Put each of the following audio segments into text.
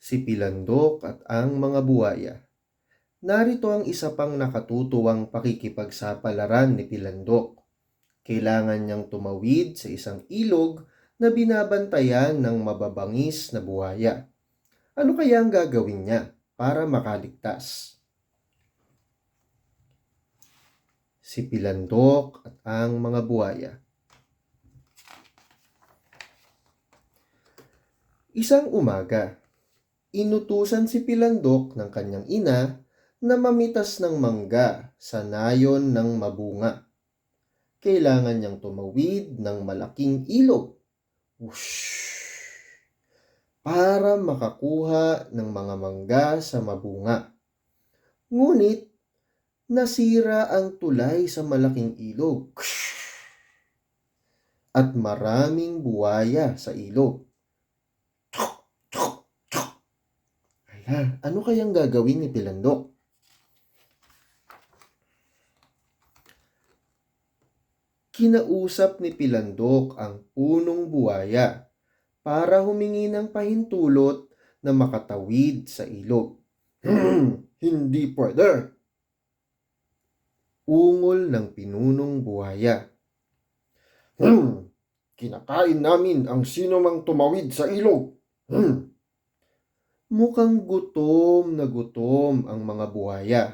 si Pilandok at ang mga buwaya. Narito ang isa pang nakatutuwang pakikipagsapalaran ni Pilandok. Kailangan niyang tumawid sa isang ilog na binabantayan ng mababangis na buhaya. Ano kaya ang gagawin niya para makaligtas? Si Pilandok at ang mga buhaya. Isang umaga, inutusan si Pilandok ng kanyang ina na mamitas ng mangga sa nayon ng mabunga. Kailangan niyang tumawid ng malaking ilog. Whoosh! Para makakuha ng mga mangga sa mabunga. Ngunit, nasira ang tulay sa malaking ilog. At maraming buwaya sa ilog. Ano kayang gagawin ni Pilandok? Kinausap ni Pilandok ang punong buwaya para humingi ng pahintulot na makatawid sa ilog. Hindi pwede. Ungol ng pinunong buhaya. Kinakain namin ang sino mang tumawid sa ilog. Mukhang gutom na gutom ang mga buhaya.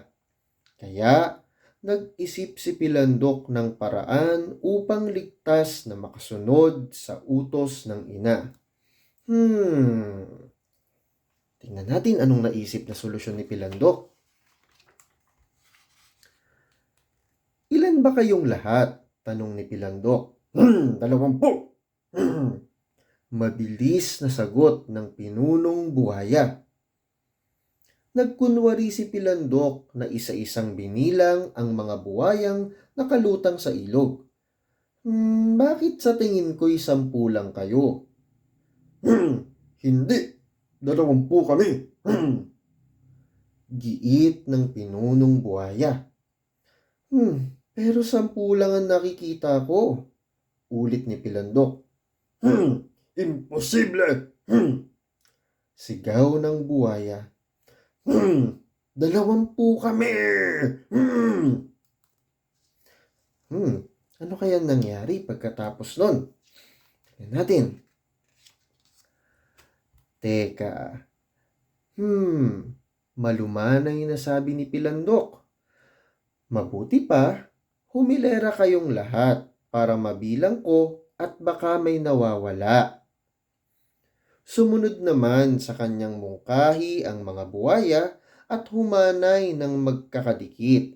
Kaya nag-isip si Pilandok ng paraan upang ligtas na makasunod sa utos ng ina. Hmm. Tingnan natin anong naisip na solusyon ni Pilandok. Ilan ba kayong lahat? Tanong ni Pilandok. Dalawampu. Mabilis na sagot ng pinunong buhaya. Nagkunwari si Pilandok na isa-isang binilang ang mga buhayang nakalutang sa ilog. Hmm, bakit sa tingin ko'y sampu lang kayo? Hindi. Dalawampu kami. Giit ng pinunong buhaya. Hmm, pero sampu lang ang nakikita ko. Ulit ni Pilandok. imposible. Hmm. Sigaw ng buhaya. Hmm, dalawampu kami. Hmm. Hmm, ano kaya nangyari pagkatapos nun? Tingnan natin. Teka. Hmm, malumanay na sabi ni Pilandok. Mabuti pa, humilera kayong lahat para mabilang ko at baka may nawawala. Sumunod naman sa kanyang mungkahi ang mga buwaya at humanay ng magkakadikit.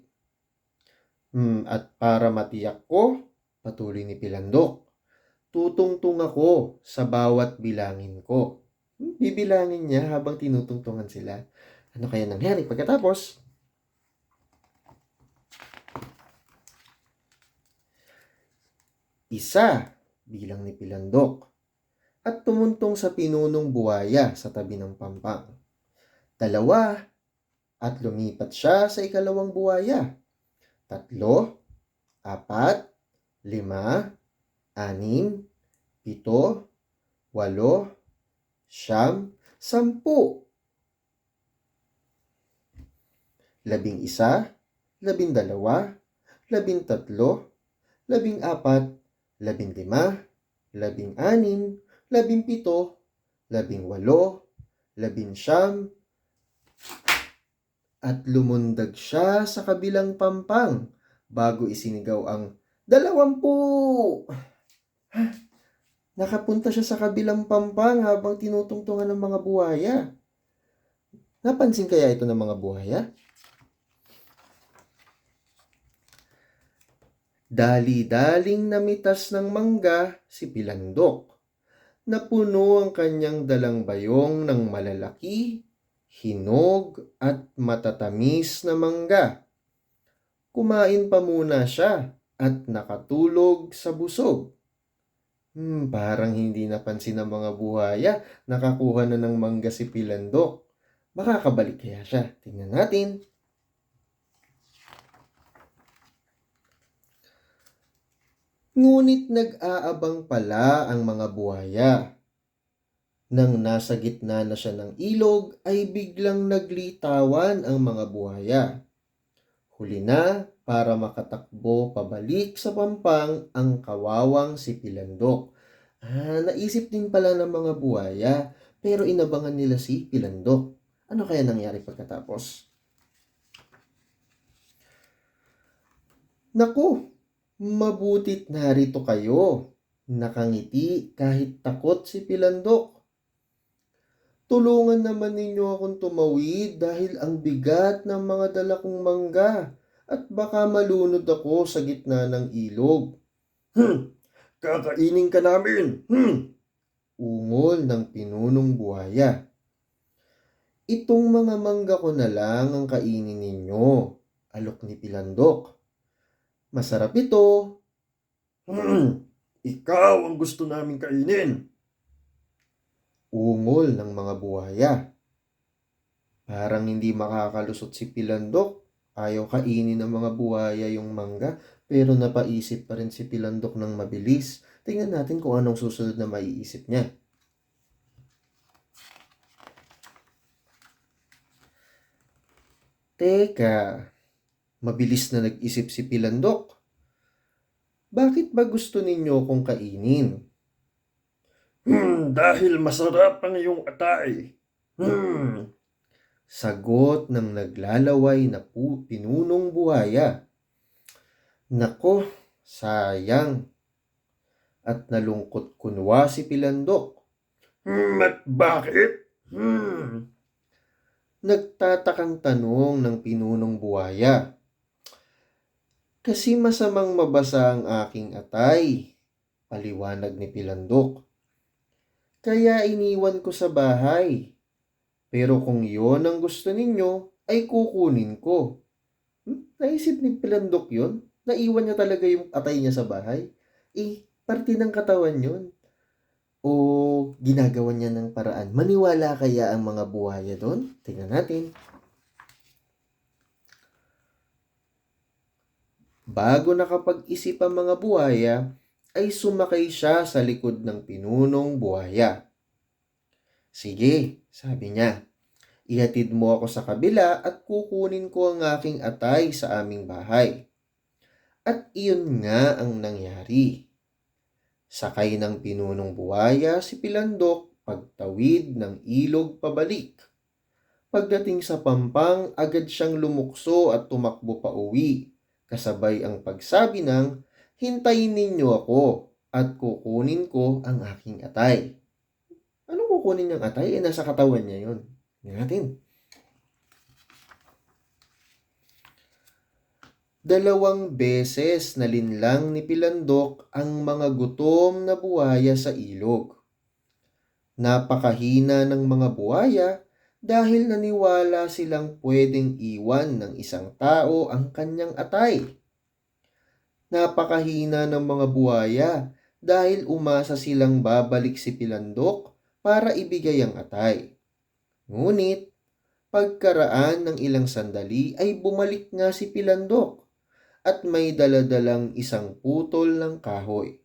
Hmm, at para matiyak ko, patuloy ni Pilandok, tutungtung ako sa bawat bilangin ko. Hmm, Bibilangin niya habang tinutungtungan sila. Ano kaya nangyari pagkatapos? Isa, bilang ni Pilandok. At tumuntong sa pinunong buwaya sa tabi ng pampang. Dalawa, at lumipat siya sa ikalawang buwaya. Tatlo, apat, lima, anim, pito, walo, siyam, sampu. Labing isa, labing dalawa, labing tatlo, labing apat, labing lima, labing anim, labing pito, labing walo, labing siyam, at lumundag siya sa kabilang pampang bago isinigaw ang dalawampu. Nakapunta siya sa kabilang pampang habang tinutungtungan ng mga buhaya. Napansin kaya ito ng mga buhaya? Dali-daling namitas ng mangga si Pilandok. Napuno ang kanyang dalang bayong ng malalaki, hinog at matatamis na mangga. Kumain pa muna siya at nakatulog sa busog. Hmm, parang hindi napansin ng mga buhaya, nakakuha na ng mangga si Pilandok. Makakabalik kaya siya? Tingnan natin. Ngunit nag-aabang pala ang mga buhaya. Nang nasa gitna na siya ng ilog, ay biglang naglitawan ang mga buhaya. Huli na para makatakbo pabalik sa pampang ang kawawang si Pilandok. Ah, naisip din pala ng mga buhaya, pero inabangan nila si Pilandok. Ano kaya nangyari pagkatapos? Naku, mabutit narito kayo. Nakangiti kahit takot si Pilandok. Tulungan naman ninyo akong tumawid dahil ang bigat ng mga dala kong mangga at baka malunod ako sa gitna ng ilog. Hmm, kakainin ka namin. Hmm, ungol ng pinunong buhaya. Itong mga mangga ko na lang ang kainin ninyo, alok ni Pilandok. Masarap ito. Hmm, ikaw ang gusto namin kainin. Ungol ng mga buhaya. Parang hindi makakalusot si Pilandok. Ayaw kainin ng mga buhaya yung mangga, pero napaisip pa rin si Pilandok ng mabilis. Tingnan natin kung anong susunod na maiisip niya. Teka, mabilis na nag-isip si Pilandok. Bakit ba gusto ninyo akong kainin? Hmm, dahil masarap ang iyong atay. Hmm. Sagot ng naglalaway na pu- pinunong buhaya. Nako, sayang. At nalungkot kunwa si Pilandok. Hmm, at bakit? Hmm. Nagtatakang tanong ng pinunong buhaya. Kasi masamang mabasa ang aking atay, paliwanag ni Pilandok. Kaya iniwan ko sa bahay. Pero kung yon ang gusto ninyo, ay kukunin ko. Hmm? Naisip ni Pilandok yon? Naiwan niya talaga yung atay niya sa bahay? Eh, parte ng katawan yon. O ginagawa niya ng paraan. Maniwala kaya ang mga buhaya doon? Tingnan natin. Bago nakapag-isip ang mga buhaya, ay sumakay siya sa likod ng pinunong buhaya. Sige, sabi niya, ihatid mo ako sa kabila at kukunin ko ang aking atay sa aming bahay. At iyon nga ang nangyari. Sakay ng pinunong buhaya si Pilandok pagtawid ng ilog pabalik. Pagdating sa pampang, agad siyang lumukso at tumakbo pa uwi, kasabay ang pagsabi ng, Hintayin ninyo ako at kukunin ko ang aking atay. Anong kukunin niyang atay? Eh, nasa katawan niya yun. Tingnan natin. Dalawang beses nalinlang ni Pilandok ang mga gutom na buhaya sa ilog. Napakahina ng mga buhaya dahil naniwala silang pwedeng iwan ng isang tao ang kanyang atay. Napakahina ng mga buhaya dahil umasa silang babalik si Pilandok para ibigay ang atay. Ngunit, pagkaraan ng ilang sandali ay bumalik nga si Pilandok at may daladalang isang putol ng kahoy.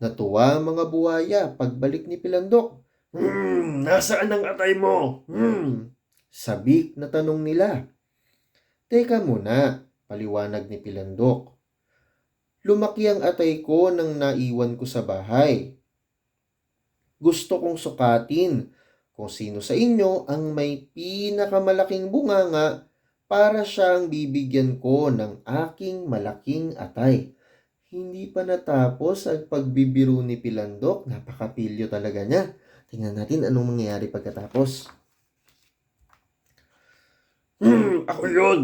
Natuwa ang mga buhaya pagbalik ni Pilandok. Hmm, nasaan ang atay mo? Hmm, sabik na tanong nila. Teka muna, paliwanag ni Pilandok. Lumaki ang atay ko nang naiwan ko sa bahay. Gusto kong sukatin kung sino sa inyo ang may pinakamalaking bunganga para siyang bibigyan ko ng aking malaking atay. Hindi pa natapos ang pagbibiro ni Pilandok. Napakapilyo talaga niya. Tingnan natin anong mangyayari pagkatapos. Hmm, ako yun!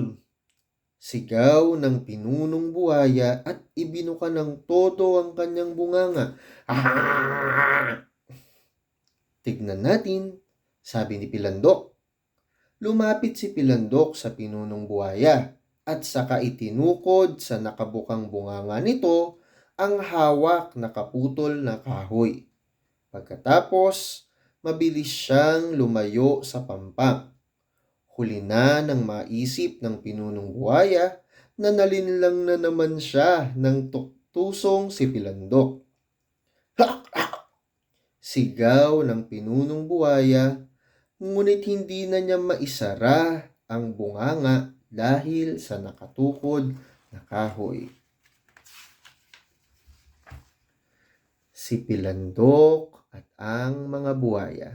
Sigaw ng pinunong buhaya at ibinuka ng todo ang kanyang bunganga. Ah! Tignan natin, sabi ni Pilandok. Lumapit si Pilandok sa pinunong buhaya at saka itinukod sa nakabukang bunganga nito ang hawak na kaputol na kahoy. Pagkatapos, mabilis siyang lumayo sa pampang. Huli na nang maisip ng pinunong buhaya na nalinlang na naman siya ng tuktusong si Pilandok. Sigaw ng pinunong buhaya, ngunit hindi na niya maisara ang bunganga dahil sa nakatukod na kahoy. Si Pilandok at ang mga buhaya.